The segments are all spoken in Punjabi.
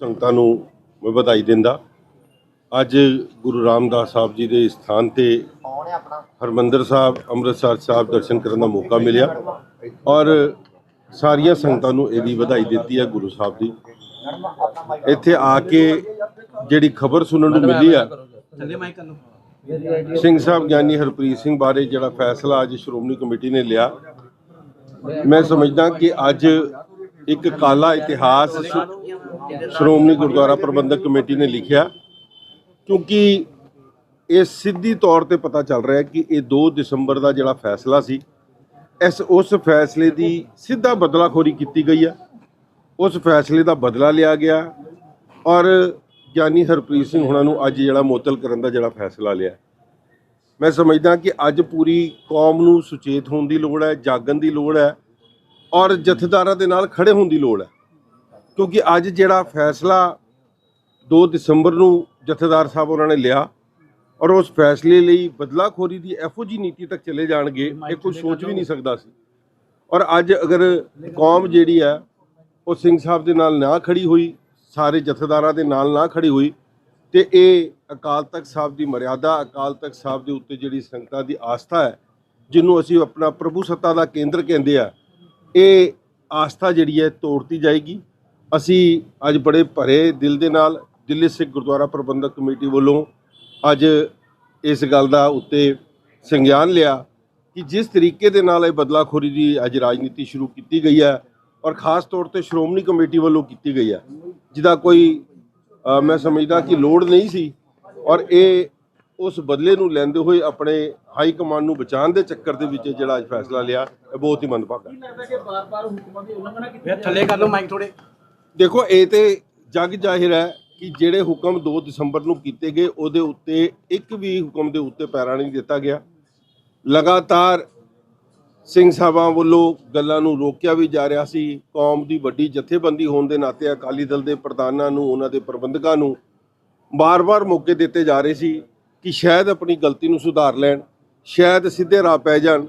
ਸੰਗਤਾਂ ਨੂੰ ਮੈਂ ਵਧਾਈ ਦਿੰਦਾ। ਅੱਜ ਗੁਰੂ ਰਾਮਦਾਸ ਸਾਹਿਬ ਜੀ ਦੇ ਸਥਾਨ ਤੇ ਹਰਮੰਦਰ ਸਾਹਿਬ, ਅੰਮ੍ਰਿਤਸਰ ਸਾਹਿਬ ਦਰਸ਼ਨ ਕਰਨ ਦਾ ਮੌਕਾ ਮਿਲਿਆ ਔਰ ਸਾਰੀਆਂ ਸੰਗਤਾਂ ਨੂੰ ਇਹਦੀ ਵਧਾਈ ਦਿੱਤੀ ਹੈ ਗੁਰੂ ਸਾਹਿਬ ਦੀ। ਇੱਥੇ ਆ ਕੇ ਜਿਹੜੀ ਖਬਰ ਸੁਣਨ ਨੂੰ ਮਿਲੀ ਆ, ਸਿੰਘ ਸਾਹਿਬ ਗਿਆਨੀ ਹਰਪ੍ਰੀਤ ਸਿੰਘ ਬਾਰੇ ਜਿਹੜਾ ਫੈਸਲਾ ਅੱਜ ਸ਼੍ਰੋਮਣੀ ਕਮੇਟੀ ਨੇ ਲਿਆ, ਮੈਂ ਸਮਝਦਾ ਕਿ ਅੱਜ ਇੱਕ ਕਾਲਾ ਇਤਿਹਾਸ ਸ਼੍ਰੋਮਣੀ ਗੁਰਦੁਆਰਾ ਪ੍ਰਬੰਧਕ ਕਮੇਟੀ ਨੇ ਲਿਖਿਆ, ਕਿਉਂਕਿ ਇਹ ਸਿੱਧੀ ਤੌਰ ਤੇ ਪਤਾ ਚੱਲ ਰਿਹਾ ਕਿ ਇਹ 2 ਦਸੰਬਰ ਦਾ ਜਿਹੜਾ ਫੈਸਲਾ ਸੀ, ਇਸ, ਉਸ ਫੈਸਲੇ ਦੀ ਸਿੱਧਾ ਬਦਲਾਖੋਰੀ ਕੀਤੀ ਗਈ ਹੈ ਉਸ ਫੈਸਲੇ ਦਾ ਬਦਲਾ ਲਿਆ ਗਿਆ ਔਰ ਗਿਆਨੀ ਹਰਪ੍ਰੀਤ ਸਿੰਘ ਹੁਣਾਂ ਨੂੰ ਅੱਜ ਜਿਹੜਾ ਮੁਅੱਤਲ ਕਰਨ ਦਾ ਜਿਹੜਾ ਫੈਸਲਾ ਲਿਆ। ਮੈਂ ਸਮਝਦਾ ਕਿ ਅੱਜ ਪੂਰੀ ਕੌਮ ਨੂੰ ਸੁਚੇਤ ਹੋਣ ਦੀ ਲੋੜ ਹੈ, ਜਾਗਣ ਦੀ ਲੋੜ ਹੈ ਔਰ ਜਥੇਦਾਰਾਂ ਦੇ ਨਾਲ ਖੜੇ ਹੋਣ ਦੀ ਲੋੜ ਹੈ। ਕਿਉਂਕਿ ਅੱਜ ਜਿਹੜਾ ਫੈਸਲਾ 2 ਦਸੰਬਰ ਨੂੰ ਜਥੇਦਾਰ ਸਾਹਿਬ ਉਹਨਾਂ ਨੇ ਲਿਆ ਔਰ ਉਸ ਫੈਸਲੇ ਲਈ ਬਦਲਾਖੋਰੀ ਦੀ ਇਹੋ ਜੀ ਨੀਤੀ ਤੱਕ ਚਲੇ ਜਾਣਗੇ ਇਹ ਕੋਈ ਸੋਚ ਵੀ ਨਹੀਂ ਸਕਦਾ ਸੀ। ਔਰ ਅੱਜ ਅਗਰ ਕੌਮ ਜਿਹੜੀ ਹੈ ਉਹ ਸਿੰਘ ਸਾਹਿਬ ਦੇ ਨਾਲ ਨਾ ਖੜੀ ਹੋਈ ਸਾਰੇ ਜਥੇਦਾਰਾਂ ਦੇ ਨਾਲ ਨਾ ਖੜੀ ਹੋਈ ਤੇ ਇਹ ਅਕਾਲ ਤਖਤ ਸਾਹਿਬ ਦੀ ਮਰਿਆਦਾ ਅਕਾਲ ਤਖਤ ਸਾਹਿਬ ਦੇ ਉੱਤੇ ਜਿਹੜੀ ਸੰਗਤਾਂ ਦੀ ਆਸਥਾ ਹੈ ਜਿਹਨੂੰ ਅਸੀਂ ਆਪਣਾ ਪ੍ਰਭੂ ਸੱਤਾ ਦਾ ਕੇਂਦਰ ਕਹਿੰਦੇ ਆ ਇਹ ਆਸਥਾ ਜਿਹੜੀ ਹੈ ਤੋੜਤੀ ਜਾਏਗੀ। ਅਸੀਂ ਅੱਜ ਬੜੇ ਭਰੇ ਦਿਲ ਦੇ ਨਾਲ ਦਿੱਲੀ ਸਿੱਖ ਗੁਰਦੁਆਰਾ ਪ੍ਰਬੰਧਕ ਕਮੇਟੀ ਵੱਲੋਂ ਅੱਜ ਇਸ ਗੱਲ ਦਾ ਉੱਤੇ ਸੰਗਿਆਨ ਲਿਆ ਕਿ ਜਿਸ ਤਰੀਕੇ ਦੇ ਨਾਲ ਇਹ ਬਦਲਾਖੋਰੀ ਦੀ ਅੱਜ ਰਾਜਨੀਤੀ ਸ਼ੁਰੂ ਕੀਤੀ ਗਈ ਹੈ ਔਰ ਖਾਸ ਤੌਰ ਤੇ ਸ਼੍ਰੋਮਣੀ ਕਮੇਟੀ ਵੱਲੋਂ ਕੀਤੀ ਗਈ ਹੈ, ਜਿਹਦਾ ਕੋਈ ਮੈਂ ਸਮਝਦਾ ਕਿ ਲੋੜ ਨਹੀਂ ਸੀ ਔਰ ਇਹ ਉਸ ਬਦਲੇ ਨੂੰ ਲੈਂਦੇ ਹੋਏ ਆਪਣੇ ਹਾਈ ਕਮਾਂਡ ਨੂੰ ਬਚਾਉਣ ਦੇ ਚੱਕਰ ਦੇ ਵਿੱਚ ਜਿਹੜਾ ਅੱਜ ਫੈਸਲਾ ਲਿਆ ਇਹ ਬਹੁਤ ਹੀ ਮੰਦਭਾਗਾ। ਹੈ ਲੱਗਦਾ ਕਿ ਬਾਰ-ਬਾਰ ਹੁਕਮਾਂ ਦੀ ਉਲੰਘਣਾ ਕੀਤੀ ਫਿਰ ਥੱਲੇ ਕਰ ਲਓ ਮਾਈਕ ਥੋੜੇ ਦੇਖੋ ਇਹ ਤੇ ਜਗ ਜ਼ਾਹਿਰ ਹੈ ਕਿ ਜਿਹੜੇ ਹੁਕਮ 2 ਦਸੰਬਰ ਨੂੰ ਕੀਤੇ ਗਏ ਉਹਦੇ ਉੱਤੇ ਇੱਕ ਵੀ ਹੁਕਮ ਦੇ ਉੱਤੇ ਪੈਰਾ ਨਹੀਂ ਦਿੱਤਾ ਗਿਆ। ਲਗਾਤਾਰ ਸਿੰਘ ਸਾਹਿਬਾਂ ਵੱਲੋਂ ਗੱਲਾਂ ਨੂੰ ਰੋਕਿਆ ਵੀ ਜਾ ਰਿਹਾ ਸੀ। ਕੌਮ ਦੀ ਵੱਡੀ ਜਥੇਬੰਦੀ ਹੋਣ ਦੇ ਨਾਤੇ ਅਕਾਲੀ ਦਲ ਦੇ ਪ੍ਰਧਾਨਾਂ ਨੂੰ ਉਹਨਾਂ ਦੇ ਪ੍ਰਬੰਧਕਾਂ ਨੂੰ ਬਾਰ-ਬਾਰ ਮੌਕੇ ਦਿੱਤੇ ਜਾ ਰਹੇ ਸੀ ਕਿ ਸ਼ਾਇਦ ਆਪਣੀ ਗਲਤੀ ਨੂੰ ਸੁਧਾਰ ਲੈਣ। ਸ਼ਾਇਦ ਸਿੱਧੇ ਰਾਹ ਪੈ ਜਾਣ।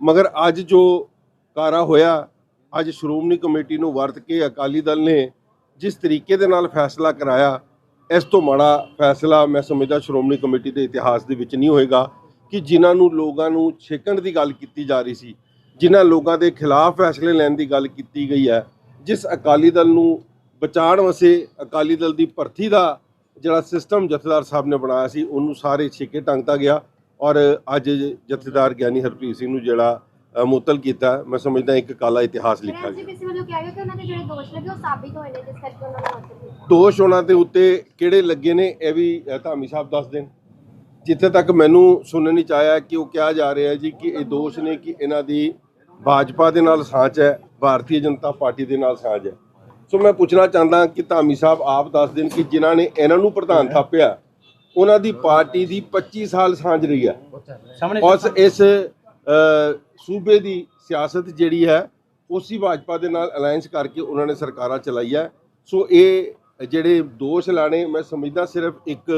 ਮਗਰ ਅੱਜ ਜੋ ਕਾਰਾ ਹੋਇਆ, ਅੱਜ ਸ਼੍ਰੋਮਣੀ ਕਮੇਟੀ ਨੂੰ ਵਰਤ ਕੇ ਅਕਾਲੀ ਦਲ ਨੇ ਜਿਸ ਤਰੀਕੇ ਦੇ ਨਾਲ ਫੈਸਲਾ ਕਰਾਇਆ, ਇਸ ਤੋਂ ਮਾੜਾ ਫੈਸਲਾ ਮੈਂ ਸਮਝਦਾ ਸ਼੍ਰੋਮਣੀ ਕਮੇਟੀ ਦੇ ਇਤਿਹਾਸ ਦੇ ਵਿੱਚ ਨਹੀਂ ਹੋਏਗਾ ਕਿ ਜਿਨ੍ਹਾਂ ਨੂੰ ਲੋਕਾਂ ਨੂੰ ਛੇਕਣ ਦੀ ਗੱਲ ਕੀਤੀ ਜਾ ਰਹੀ ਸੀ, ਜਿਨ੍ਹਾਂ ਲੋਕਾਂ ਦੇ ਖਿਲਾਫ ਫੈਸਲੇ ਲੈਣ ਦੀ ਗੱਲ ਕੀਤੀ ਗਈ ਹੈ, ਜਿਸ ਅਕਾਲੀ ਦਲ ਨੂੰ ਬਚਾਉਣ ਵਾਸਤੇ ਅਕਾਲੀ ਦਲ ਦੀ ਭਰਤੀ ਦਾ ਜਿਹੜਾ ਸਿਸਟਮ ਜਥੇਦਾਰ ਸਾਹਿਬ ਨੇ ਬਣਾਇਆ ਸੀ, ਉਹਨੂੰ ਸਾਰੇ ਛੇਕੇ ਟੰਗਤਾ ਗਿਆ। ਔਰ ਅੱਜ ਜਥੇਦਾਰ ਗਿਆਨੀ ਹਰਪ੍ਰੀਤ ਸਿੰਘ ਨੂੰ ਜਿਹੜਾ ਅ, ਮੁਅੱਤਲ ਕੀਤਾ ਮੈਂ ਸਮਝਦਾ ਇੱਕ ਕਾਲਾ ਇਤਿਹਾਸ ਲਿਖਿਆ ਗਿਆ। ਐਸਜੀਪੀਸੀ ਵੱਲੋਂ ਕਿਹਾ ਗਿਆ ਕਿ ਉਹਨਾਂ ਦੇ ਜਿਹੜੇ ਦੋਸ਼ ਲੱਗੇ ਉਹ ਸਾਬਿਤ ਹੋਏ ਨੇ ਜਿਸ ਕਰਕੇ ਉਹਨਾਂ ਦੇ ਉੱਤੇ ਕਿਹੜੇ ਲੱਗੇ ਨੇ ਇਹ ਵੀ ਧਾਮੀ ਸਾਹਿਬ ਦੱਸ ਦੇਣ। ਜਿੱਥੇ ਤੱਕ ਮੈਨੂੰ ਸੁਣਨ ਵਿੱਚ ਆਇਆ ਕਿ ਉਹ ਕਿਹਾ ਜਾ ਰਿਹਾ ਜੀ ਕਿ ਇਹ ਦੋਸ਼ ਨੇ ਕਿ ਇਹਨਾਂ ਦੀ ਭਾਜਪਾ ਦੇ ਨਾਲ ਸਾਂਝ ਹੈ ਭਾਰਤੀ ਜਨਤਾ ਪਾਰਟੀ ਦੇ ਨਾਲ ਸਾਂਝ ਹੈ। ਸੋ ਮੈਂ ਪੁੱਛਣਾ ਚਾਹੁੰਦਾ ਕਿ ਧਾਮੀ ਸਾਹਿਬ ਆਪ ਦੱਸ ਦੇਣ ਕਿ ਜਿਨ੍ਹਾਂ ਨੇ ਇਹਨਾਂ ਨੂੰ ਪ੍ਰਧਾਨ ਥਾਪਿਆ ਉਹਨਾਂ ਦੀ ਪਾਰਟੀ ਦੀ 25 ਸਾਲ ਸਾਂਝ ਰਹੀ ਹੈ। ਉਸ ਇਸ ਸੂਬੇ ਦੀ ਸਿਆਸਤ ਜਿਹੜੀ ਹੈ ਉਸੇ ਭਾਜਪਾ ਦੇ ਨਾਲ ਅਲਾਈਅੰਸ ਕਰਕੇ ਉਹਨਾਂ ਨੇ ਸਰਕਾਰਾਂ ਚਲਾਈ ਹੈ। ਸੋ ਇਹ ਜਿਹੜੇ ਦੋਸ਼ ਲਾਣੇ ਮੈਂ ਸਮਝਦਾ ਸਿਰਫ ਇੱਕ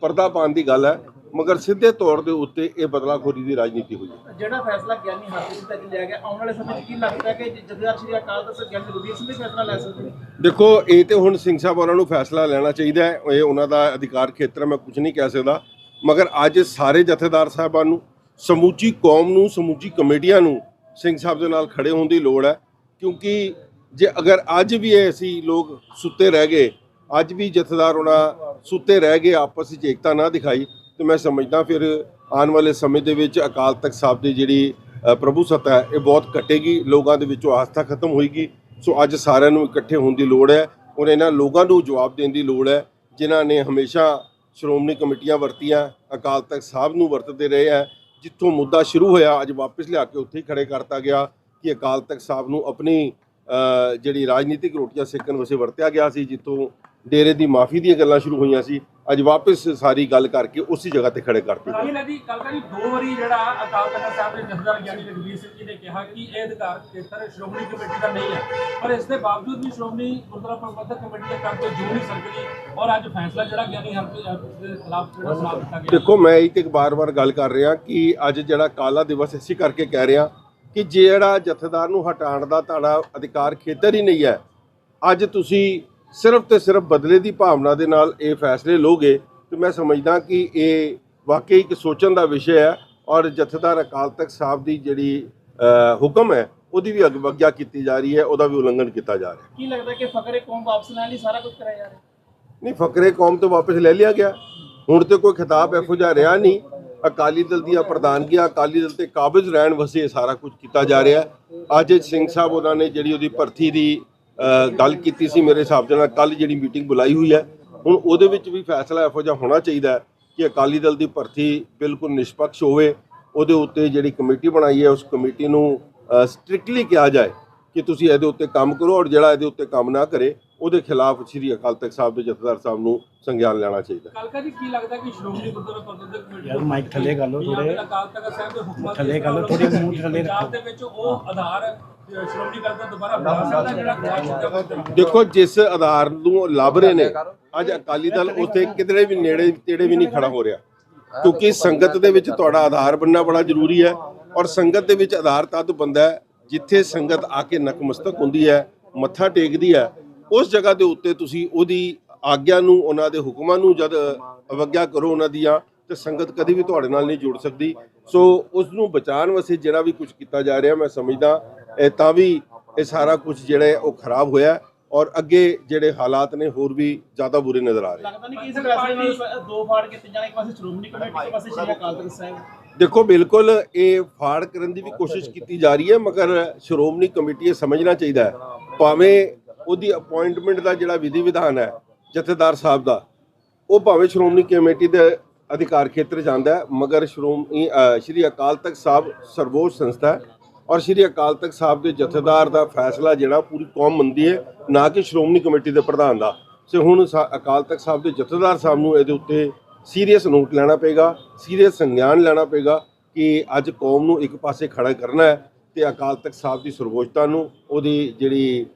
ਪਰਦਾ ਪਾਉਣ ਦੀ ਗੱਲ ਹੈ। ਮਗਰ ਸਿੱਧੇ ਤੌਰ ਦੇ ਉੱਤੇ ਇਹ ਬਦਲਾਖੋਰੀ ਦੀ ਰਾਜਨੀਤੀ ਹੋਈ ਹੈ। ਜਿਹੜਾ ਫੈਸਲਾ ਗਿਆਨੀ ਹਰਪ੍ਰੀਤ ਤੱਕ ਲਿਆ ਗਿਆ ਆਉਣ ਵਾਲੇ ਸਮੇਂ 'ਚ ਕੀ ਲੱਗਦਾ ਹੈ ਕਿ ਜਥੇਦਾਰ ਸ਼੍ਰੀ ਅਕਾਲ ਤਖਤ ਗਿਆਨੀ ਰਵੀਰ ਸਿੰਘ ਵੀ ਫੈਸਲਾ ਲੈ ਸਕਦੇ ਨੇ? ਦੇਖੋ ਇਹ ਤੇ ਹੁਣ ਸਿੰਘ ਸਾਹਿਬ ਉਹਨਾਂ ਨੂੰ ਫੈਸਲਾ ਲੈਣਾ ਚਾਹੀਦਾ ਹੈ ਇਹ ਉਹਨਾਂ ਦਾ ਅਧਿਕਾਰ ਖੇਤਰ ਮੈਂ ਕੁਝ ਨਹੀਂ ਕਹਿ ਸਕਦਾ। ਮਗਰ ਅੱਜ ਸਾਰੇ ਜਥੇਦਾਰ ਸਾਹਿਬਾਨ ਨੂੰ ਸਮੁੱਚੀ ਕੌਮ ਨੂੰ ਸਮੁੱਚੀ ਕਮੇਟੀਆਂ ਨੂੰ ਸਿੰਘ ਸਾਹਿਬ ਦੇ ਨਾਲ ਖੜੇ ਹੋਣ ਦੀ ਲੋੜ ਹੈ। ਕਿਉਂਕਿ ਜੇ ਅਗਰ ਅੱਜ ਵੀ ਇਹ ਅਸੀਂ ਲੋਕ ਸੁੱਤੇ ਰਹਿ ਗਏ ਅੱਜ ਵੀ ਜਥੇਦਾਰ ਉਹਨਾਂ ਸੁੱਤੇ ਰਹਿ ਗਏ ਆਪਸ ਵਿੱਚ ਏਕਤਾ ਨਾ ਦਿਖਾਈ ਤੇ ਮੈਂ ਸਮਝਦਾ ਫਿਰ ਆਉਣ ਵਾਲੇ ਸਮੇਂ ਦੇ ਵਿੱਚ ਅਕਾਲ ਤਖਤ ਸਾਹਿਬ ਦੀ ਜਿਹੜੀ ਪ੍ਰਭੂ ਸੱਤਾ ਹੈ, ਇਹ ਬਹੁਤ ਘਟੇਗੀ, ਲੋਕਾਂ ਦੇ ਵਿੱਚੋਂ ਆਸਥਾ ਖਤਮ ਹੋਏਗੀ। ਸੋ ਅੱਜ ਸਾਰਿਆਂ ਨੂੰ ਇਕੱਠੇ ਹੋਣ ਦੀ ਲੋੜ ਹੈ ਔਰ ਇਹਨਾਂ ਲੋਕਾਂ ਨੂੰ ਜਵਾਬ ਦੇਣ ਦੀ ਲੋੜ ਹੈ, ਜਿਨ੍ਹਾਂ ਨੇ ਹਮੇਸ਼ਾ ਸ਼੍ਰੋਮਣੀ ਕਮੇਟੀਆਂ ਵਰਤੀਆਂ, ਅਕਾਲ ਤਖਤ ਸਾਹਿਬ ਨੂੰ ਵਰਤਦੇ ਰਹੇ ਹੈ। ਜਿੱਥੋਂ ਮੁੱਦਾ ਸ਼ੁਰੂ ਹੋਇਆ, ਅੱਜ ਵਾਪਸ ਲਿਆ ਕੇ ਉੱਥੇ ਹੀ ਖੜੇ ਕਰਤਾ ਗਿਆ ਕਿ ਅਕਾਲ ਤਖਤ ਸਾਹਿਬ ਨੂੰ ਆਪਣੀ ਜਿਹੜੀ ਰਾਜਨੀਤਿਕ ਰੋਟੀਆਂ ਸੇਕਣ ਵਾਸਤੇ ਵਰਤਿਆ ਗਿਆ ਸੀ, ਜਿੱਥੋਂ ਡੇਰੇ ਦੀ ਮਾਫੀ ਦੀਆਂ ਗੱਲਾਂ ਸ਼ੁਰੂ ਹੋਈਆਂ ਸੀ। ਅੱਜ ਵਾਪਸ ਸਾਰੀ ਗੱਲ ਕਰਕੇ ਉਸੇ ਜਗ੍ਹਾ ਤੇ ਖੜੇ ਕਰਤੀ ਰਾਹੀ ਜੀ ਕੱਲ ਕਰੀ ਦੋ ਵਾਰੀ ਜਿਹੜਾ ਅਕਾਲ ਤਖਤ ਸਾਹਿਬ ਦੇ ਜਥੇਦਾਰ ਗਿਆਨੀ ਰਘਬੀਰ ਸਿੰਘ ਜੀ ਨੇ ਕਿਹਾ ਕਿ ਇਹ ਅਧਿਕਾਰ ਖੇਤਰ ਸ਼੍ਰੋਮਣੀ ਕਮੇਟੀ ਦਾ ਨਹੀਂ ਹੈ। ਪਰ ਇਸ ਦੇ ਬਾਵਜੂਦ ਵੀ ਸ਼੍ਰੋਮਣੀ ਗੁਰਦੁਆਰਾ ਪ੍ਰਬੰਧਕ ਕਮੇਟੀ ਦੇ ਕਰਕੇ ਜੂ ਨਹੀਂ ਸਕਦੀ ਔਰ ਅੱਜ ਫੈਸਲਾ ਜਿਹੜਾ ਗਿਆਨੀ ਹਰਪ੍ਰੀਤ ਦੇ ਖਿਲਾਫ ਜਿਹੜਾ ਸੁਣਾ ਦਿੱਤਾ ਗਿਆ। ਦੇਖੋ ਮੈਂ ਇਹ ਤੇ ਇੱਕ ਬਾਰ-ਬਾਰ ਗੱਲ ਕਰ ਰਿਹਾ ਕਿ ਅੱਜ ਜਿਹੜਾ ਕਾਲਾ ਦਿਵਸ ਇਸੇ ਕਰਕੇ ਕਹਿ ਰਿਹਾ ਕਿ ਜਿਹੜਾ ਜਥੇਦਾਰ ਨੂੰ ਹਟਾਉਣ ਦਾ ਤੁਹਾਡਾ ਅਧਿਕਾਰ ਖੇਤਰ ਹੀ ਨਹੀਂ ਹੈ। ਅੱਜ ਤੁਸੀਂ ਸਿਰਫ ਤੇ ਸਿਰਫ ਬਦਲੇ ਦੀ ਭਾਵਨਾ ਦੇ ਨਾਲ ਇਹ ਫੈਸਲੇ ਲੋਗੇ ਤੇ ਮੈਂ ਸਮਝਦਾ ਕਿ ਇਹ ਵਾਕਈ ਇੱਕ ਸੋਚਣ ਦਾ ਵਿਸ਼ਾ ਹੈ ਔਰ ਜਥੇਦਾਰ ਅਕਾਲ ਤਖਤ ਸਾਹਿਬ ਦੀ ਜਿਹੜੀ ਹੁਕਮ ਹੈ ਉਹਦੀ ਵੀ ਅਗਵੱਗਿਆ ਕੀਤੀ ਜਾ ਰਹੀ ਹੈ ਉਹਦਾ ਵੀ ਉਲੰਘਣ ਕੀਤਾ ਜਾ ਰਿਹਾ ਹੈ। ਕੀ ਲੱਗਦਾ ਕਿ ਫਕਰੇ ਕੌਮ ਵਾਪਸ ਲੈਣ ਲਈ ਸਾਰਾ ਕੁਝ ਕਰਿਆ ਜਾ ਰਿਹਾ ਨਹੀਂ ਫਕਰੇ ਕੌਮ ਤੋਂ ਵਾਪਸ ਲੈ ਲਿਆ ਗਿਆ। ਹੁਣ ਤੇ ਕੋਈ ਖਿਤਾਬ ਇਹੋ ਜਿਹਾ ਰਿਹਾ ਨਹੀਂ। ਅਕਾਲੀ ਦਲ ਦੀਆਂ ਪ੍ਰਧਾਨਗੀਆਂ ਅਕਾਲੀ ਦਲ ਤੇ ਕਾਬਜ਼ ਰਹਿਣ ਵਸੇ ਸਾਰਾ ਕੁਝ ਕੀਤਾ ਜਾ ਰਿਹਾ। ਅੱਜ ਸਿੰਘ ਸਾਹਿਬ ਉਹਨਾਂ ਨੇ ਜਿਹੜੀ ਉਹਦੀ ਭਰਤੀ ਦੀ ਗੱਲ ਕੀਤੀ ਸੀ ਮੇਰੇ ਹਿਸਾਬ ਦੇ ਨਾਲ ਕੱਲ ਜਿਹੜੀ ਮੀਟਿੰਗ ਬੁਲਾਈ ਹੋਈ ਹੈ ਹੁਣ ਉਹਦੇ ਵਿੱਚ ਵੀ ਫੈਸਲਾ ਇਹੋ ਜਿਹਾ ਹੋਣਾ ਚਾਹੀਦਾ ਹੈ ਕਿ ਅਕਾਲੀ ਦਲ ਦੀ ਭਰਤੀ ਬਿਲਕੁਲ ਨਿਸ਼ਪਕਸ਼ ਹੋਵੇ ਉਹਦੇ ਉੱਤੇ ਜਿਹੜੀ ਕਮੇਟੀ ਬਣਾਈ ਹੈ ਉਸ ਕਮੇਟੀ ਨੂੰ ਸਟ੍ਰਿਕਟਲੀ ਕਿਹਾ ਜਾਏ ਕਿ ਤੁਸੀਂ ਇਹਦੇ ਉੱਤੇ ਕੰਮ ਕਰੋ ਔਰ ਜਿਹੜਾ ਇਹਦੇ ਉੱਤੇ ਕੰਮ ਨਾ ਕਰੇ ਉਹਦੇ ਖਿਲਾਫ ਸ੍ਰੀ ਅਕਾਲ ਤਖਤ ਸਾਹਿਬ ਦੇ ਜਥੇਦਾਰ ਸਾਹਿਬ ਨੂੰ ਸੰਗਿਆਨ ਲੈਣਾ ਚਾਹੀਦਾ ਕਾਲਕਾ ਜੀ ਕੀ ਲੱਗਦਾ ਕਿ ਸ਼੍ਰੋਮਣੀ ਗੁਰਦੁਆਰਾ ਪ੍ਰਬੰਧਕ ਕਮੇਟੀ ਯਾਰ ਮਾਈਕ ਥੱਲੇ ਕਰ ਲਓ ਜਾਂ ਥੋੜ੍ਹੇ। ਫਿਰ ਅਕਾਲ ਤਖਤ ਸਾਹਿਬ ਦੇ ਹੁਕਮਾਂ ਦੇ ਥੱਲੇ ਕਰ ਲਓ, ਥੋੜ੍ਹੇ ਮੂੰਹ ਥੱਲੇ ਰੱਖੋ। ਪੰਜਾਬ ਦੇ ਵਿੱਚ ਉਹ ਆਧਾਰ ਸ਼੍ਰੋਮਣੀ ਅਕਾਲੀ ਦਲ ਦੁਬਾਰਾ ਬਣਾ ਸਕਦਾ ਜਿਹੜਾ ਖਿਲਾਫ ਕੀਤਾ ਦੇਖੋ, ਜਿਸ ਆਧਾਰ ਨੂੰ ਲੱਭ ਰਹੇ ਨੇ, ਅੱਜ ਅਕਾਲੀ ਦਲ ਉੱਥੇ ਕਿਧਰੇ ਵੀ ਨੇੜੇ, ਤੇੜੇ ਵੀ ਨਹੀਂ ਖੜਾ ਹੋ ਰਿਹਾ। ਕਿਉਂਕਿ ਸੰਗਤ ਦੇ ਵਿੱਚ ਤੁਹਾਡਾ ਆਧਾਰ ਬਣਨਾ ਬੜਾ ਜ਼ਰੂਰੀ ਹੈ ਔਰ ਸੰਗਤ ਦੇ ਵਿੱਚ ਆਧਾਰ ਤਦ ਬੰਦਾ ਜਿੱਥੇ ਸੰਗਤ ਆ ਕੇ ਨਕਮਸਤਕ ਹੁੰਦੀ ਹੈ, ਮੱਥਾ ਟੇਕਦੀ ਹੈ, ਉਸ ਜਗ੍ਹਾ ਦੇ ਉੱਤੇ ਤੁਸੀਂ ਉਹਦੀ ਆਗਿਆ ਨੂੰ, ਉਹਨਾਂ ਦੇ ਹੁਕਮਾਂ ਨੂੰ ਜਦ ਅਵਗਿਆ ਕਰੋ ਉਹਨਾਂ ਦੀਆਂ, ਤੇ ਸੰਗਤ ਕਦੀ ਵੀ ਤੁਹਾਡੇ ਨਾਲ ਨਹੀਂ ਜੁੜ ਸਕਦੀ। ਸੋ ਉਸ ਨੂੰ ਬਚਾਉਣ ਵਾਸਤੇ ਜਿਹੜਾ ਵੀ ਕੁਝ ਕੀਤਾ ਜਾ ਰਿਹਾ, ਮੈਂ ਸਮਝਦਾ ਤਾਂ ਵੀ ਇਹ ਸਾਰਾ ਕੁਝ ਜਿਹੜਾ ਉਹ ਖਰਾਬ ਹੋਇਆ ਔਰ ਅੱਗੇ ਜਿਹੜੇ ਹਾਲਾਤ ਨੇ ਹੋਰ ਵੀ ਜ਼ਿਆਦਾ ਬੁਰੇ ਨਜ਼ਰ ਆ ਰਹੇ ਲੱਗਦਾ ਨਹੀਂ ਕਿ ਇਸ ਫੈਸਲੇ ਨਾਲ ਸ- ਦੋ ਫਾੜ ਕੀਤੇ ਜਾਣੇ ਇੱਕ ਪਾਸੇ ਸ਼੍ਰੋਮਣੀ ਕਮੇਟੀ ਇੱਕ ਪਾਸੇ ਸ਼੍ਰੀ ਅਕਾਲ ਤਖਤ ਸਾਹਿਬ। ਦੇਖੋ ਬਿਲਕੁਲ ਇਹ ਫਾੜ ਕਰਨ ਦੀ ਵੀ ਕੋਸ਼ਿਸ਼ ਕੀਤੀ ਜਾ ਰਹੀ ਹੈ ਮਗਰ ਸ਼੍ਰੋਮਣੀ ਕਮੇਟੀ ਇਹ ਸਮਝਣਾ ਚਾਹੀਦਾ ਹੈ। ਭਾਵੇਂ ਉਹਦੀ ਅਪਾਇੰਟਮੈਂਟ ਦਾ ਜਿਹੜਾ ਵਿਧੀ ਵਿਧਾਨ ਹੈ ਜਥੇਦਾਰ ਸਾਹਿਬ ਦਾ ਉਹ ਭਾਵੇਂ ਸ਼੍ਰੋਮਣੀ ਕਮੇਟੀ ਦੇ ਅਧਿਕਾਰ ਖੇਤਰ ਜਾਂਦਾ ਹੈ ਮਗਰ ਸ਼੍ਰੋਮਣੀ ਸ਼੍ਰੀ ਅਕਾਲ ਤਖਤ ਸਾਹਿਬ ਸਰਵੋੱਚ ਸੰਸਥਾ ਹੈ। ਔਰ ਸ਼੍ਰੀ ਅਕਾਲ ਤਖਤ ਸਾਹਿਬ ਦੇ ਜਥੇਦਾਰ ਦਾ ਫੈਸਲਾ ਜਿਹੜਾ ਪੂਰੀ ਕੌਮ ਮੰਨਦੀ ਹੈ, ਨਾ ਕਿ ਸ਼੍ਰੋਮਣੀ ਕਮੇਟੀ ਦੇ ਪ੍ਰਧਾਨ ਦਾ। ਸੇ ਹੁਣ ਸਾ- ਅਕਾਲ ਤਖਤ ਸਾਹਿਬ ਦੇ ਜਥੇਦਾਰ ਸਾਹਿਬ ਨੂੰ ਇਹਦੇ ਉੱਤੇ ਸੀਰੀਅਸ ਨੋਟ ਲੈਣਾ ਪਏਗਾ ਸੀਰੀਅਸ ਸੰਗਿਆਨ ਲੈਣਾ ਪਏਗਾ ਕਿ ਅੱਜ ਕੌਮ ਨੂੰ ਇੱਕ ਪਾਸੇ ਖੜਾ ਕਰਨਾ ਹੈ ਤੇ ਅਕਾਲ ਤਖਤ ਸਾਹਿਬ ਦੀ ਸਰਵੋਚਤਾ ਨੂੰ, ਉਹਦੀ ਜਿਹੜੀ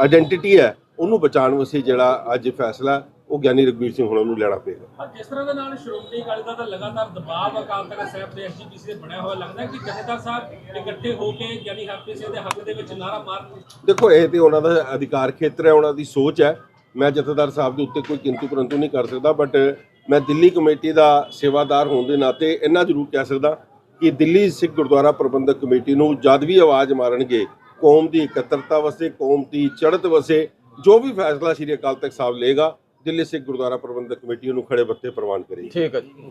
ਆਇਡੈਂਟੀਟੀ ਹੈ, ਉਹਨੂੰ ਬਚਾਉਣ ਵਾਸਤੇ ਜਿਹੜਾ ਅੱਜ ਫੈਸਲਾ ਉਹ ਗਿਆਨੀ ਰਘਬੀਰ ਸਿੰਘ ਹੁਣਾਂ ਨੂੰ ਲੈਣਾ ਪਏਗਾ। ਪਰ ਜਿਸ ਤਰ੍ਹਾਂ ਦੇ ਨਾਲ ਸ਼੍ਰੋਮਣੀ ਅਕਾਲੀ ਦਲ ਦਾ ਲਗਾਤਾਰ ਦਬਾਅ ਅਕਾਲ ਤਖਤ ਸਾਹਿਬ ਦੇ ਐਸਜੀਪੀਸੀ ਤੇ ਬਣਿਆ ਹੋਇਆ ਲੱਗਦਾ ਕਿ ਜਥੇਦਾਰ ਸਾਹਿਬ ਇਕੱਠੇ ਹੋ ਕੇ ਗਿਆਨੀ ਹਰਪ੍ਰੀਤ ਸਿੰਘ ਦੇ ਹੱਕ ਦੇ ਵਿੱਚ ਨਾਰਾ ਮਾਰਨ ਦੇਖੋ ਇਹ ਤੇ ਉਹਨਾਂ ਦਾ ਅਧਿਕਾਰ ਖੇਤਰ ਹੈ ਉਹਨਾਂ ਦੀ ਸੋਚ ਹੈ। ਮੈਂ ਜਥੇਦਾਰ ਸਾਹਿਬ ਦੇ ਉੱਤੇ ਕੋਈ ਕਿੰਤੂ ਪਰੰਤੂ ਨਹੀਂ ਕਰ ਸਕਦਾ ਬਟ ਮੈਂ ਦਿੱਲੀ ਕਮੇਟੀ ਦਾ ਸੇਵਾਦਾਰ ਹੋਣ ਦੇ ਨਾਤੇ ਇੰਨਾ ਜ਼ਰੂਰ ਕਹਿ ਸਕਦਾ ਕਿ ਦਿੱਲੀ ਸਿੱਖ ਗੁਰਦੁਆਰਾ ਪ੍ਰਬੰਧਕ ਕਮੇਟੀ ਨੂੰ ਜਦ ਵੀ ਆਵਾਜ਼ ਮਾਰਨਗੇ ਕੌਮ ਦੀ ਇਕੱਤਰਤਾ ਵਾਸਤੇ ਕੌਮ ਦੀ ਚੜ੍ਹਤ ਵਾਸਤੇ ਜੋ ਵੀ ਫੈਸਲਾ ਸ਼੍ਰੀ ਅਕਾਲ ਤਖਤ ਸਾਹਿਬ ਲਏਗਾ ਦਿੱਲੀ ਸਿੱਖ ਗੁਰਦੁਆਰਾ ਪ੍ਰਬੰਧਕ ਕਮੇਟੀ ਉਹਨੂੰ ਖੜੇ ਬੱਤੇ ਪ੍ਰਵਾਨ ਕਰੇਗੀ। ਠੀਕ ਹੈ ਜੀ